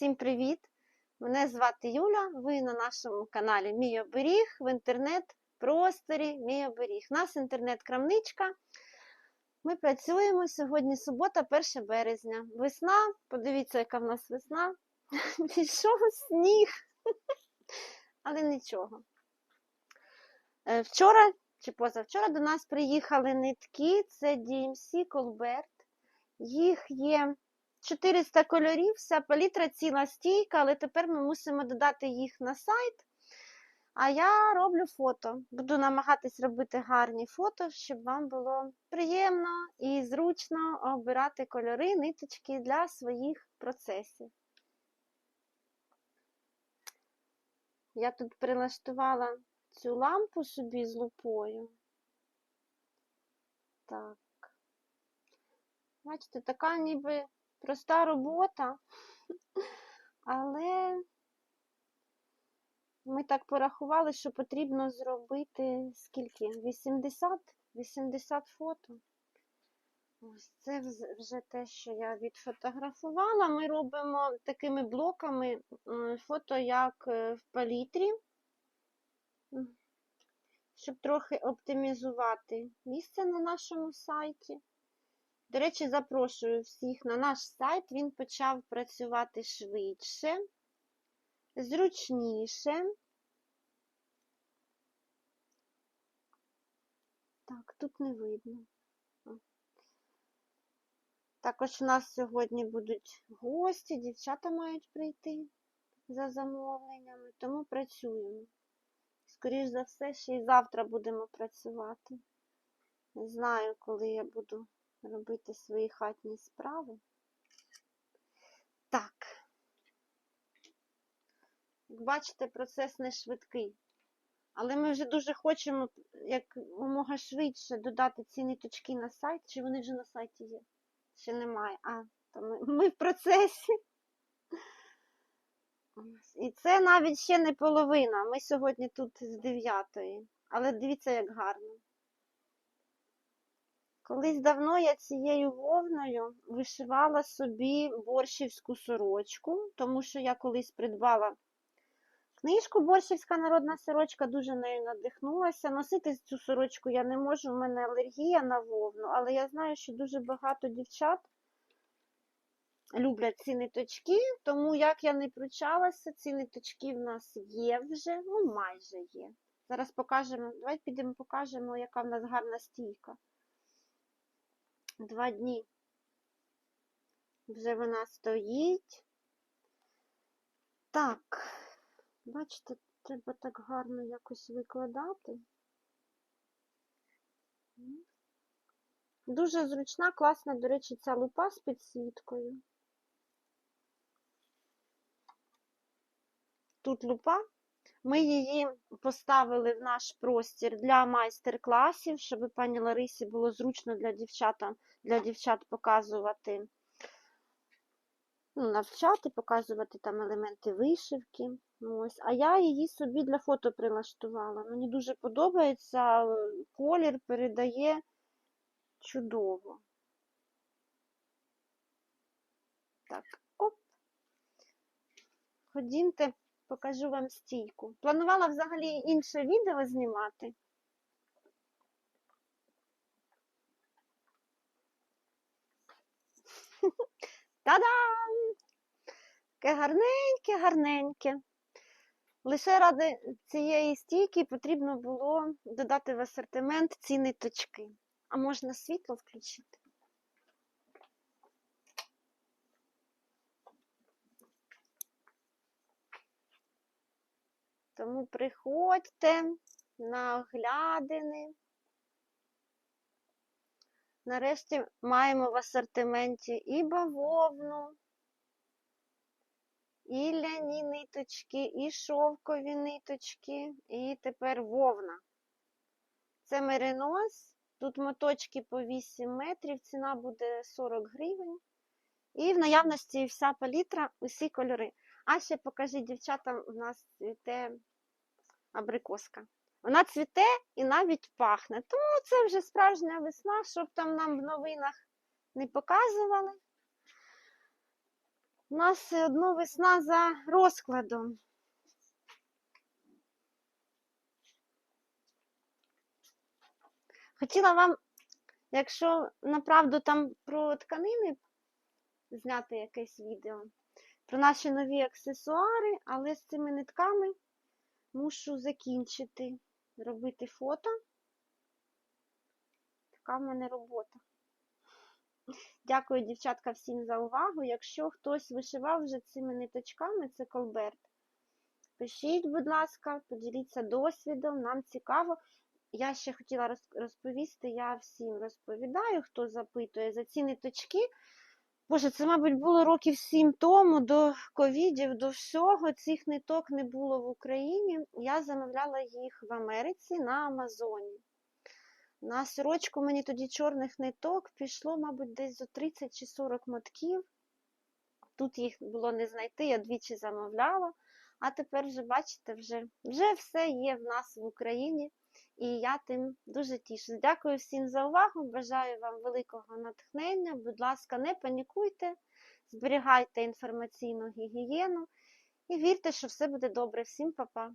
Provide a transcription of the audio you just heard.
Всім привіт! Мене звати Юля. Ви на нашому каналі Мій оберіг в інтернет-просторі Мій оберіг. У нас інтернет-крамничка. Ми працюємо сьогодні субота, 1 березня. Весна. Подивіться, яка в нас весна. Пішов сніг. Але нічого. Е, Вчора чи позавчора до нас приїхали нитки. Це DMC Colbert. Їх є 400 кольорів, вся палітра ціла стійка, але тепер ми мусимо додати їх на сайт. А я роблю фото. Буду намагатись робити гарні фото, щоб вам було приємно і зручно обирати кольори, ниточки для своїх процесів. Я тут прилаштувала цю лампу собі з лупою. Так. Бачите, така ніби проста робота, але ми так порахували, що потрібно зробити скільки? 80 80 фото. Ось це вже те, що я відфотографувала. Ми робимо такими блоками фото, як е, в палітрі, щоб трохи оптимізувати місце на нашому сайті. До речі, запрошую всіх на наш сайт. Він почав працювати швидше, зручніше. Так, тут не видно. Також у нас сьогодні будуть гості, дівчата мають прийти за замовленнями, тому працюємо. Скоріш за все, ще й завтра будемо працювати. Не знаю, коли я буду робити свої хатні справи. Так. Як бачите, процес не швидкий. Але ми вже дуже хочемо як умога швидше додати ці ниточки на сайт. Чи вони вже на сайті є? Ще немає. А, то ми, ми в процесі. І це навіть ще не половина. Ми сьогодні тут з 9. Але дивіться, як гарно. Колись давно я цією вовною вишивала собі борщівську сорочку, тому що я колись придбала книжку Борщівська народна сорочка, дуже нею надихнулася. Носити цю сорочку я не можу, в мене алергія на вовну, але я знаю, що дуже багато дівчат люблять ці ниточки, тому як я не пручалася, ці ниточки в нас є вже, ну майже є. Зараз покажемо, давайте підемо покажемо, яка в нас гарна стійка. Два дні. Вже вона стоїть. Так, бачите, треба так гарно якось викладати. Дуже зручна, класна, до речі, ця лупа з підсвіткою. Тут лупа. Ми її поставили в наш простір для майстер-класів, щоб пані Ларисі було зручно для дівчата, для дівчат показувати, ну, навчати, показувати там елементи вишивки. Ось. А я її собі для фото прилаштувала. Мені дуже подобається, колір передає чудово. Так, оп. Ходімте, покажу вам стійку. Планувала взагалі інше відео знімати. Та-дам! Таке гарненьке, гарненьке. Лише ради цієї стійки потрібно було додати в асортимент ці ниточки. А можна світло включити? Тому приходьте на оглядини. Нарешті маємо в асортименті і бавовну, і ляні ниточки, і шовкові ниточки, і тепер вовна. Це меринос. Тут моточки по 8 метрів, ціна буде 40 гривень. І в наявності вся палітра, усі кольори. А ще покажіть дівчатам, у нас цвіте абрикоска. Вона цвіте і навіть пахне. Тому це вже справжня весна, щоб там нам в новинах не показували. У нас одно весна за розкладом. Хотіла вам, якщо направду там про тканини зняти якесь відео, про наші нові аксесуари, але з цими нитками мушу закінчити робити фото. Така в мене робота. Дякую, дівчатка, всім за увагу. Якщо хтось вишивав вже цими ниточками, це колберт. Пишіть, будь ласка, поділіться досвідом, нам цікаво. Я ще хотіла розповісти, я всім розповідаю, хто запитує за ці ниточки. Боже, це, мабуть, було років сім тому, до ковідів, до всього. Цих ниток не було в Україні. Я замовляла їх в Америці на Амазоні. На сорочку мені тоді чорних ниток пішло, мабуть, десь зо 30 чи 40 мотків. Тут їх було не знайти, я двічі замовляла. А тепер вже, бачите, вже, вже все є в нас в Україні. І я тим дуже тішу. Дякую всім за увагу. Бажаю вам великого натхнення. Будь ласка, не панікуйте, зберігайте інформаційну гігієну і вірте, що все буде добре. Всім па-па!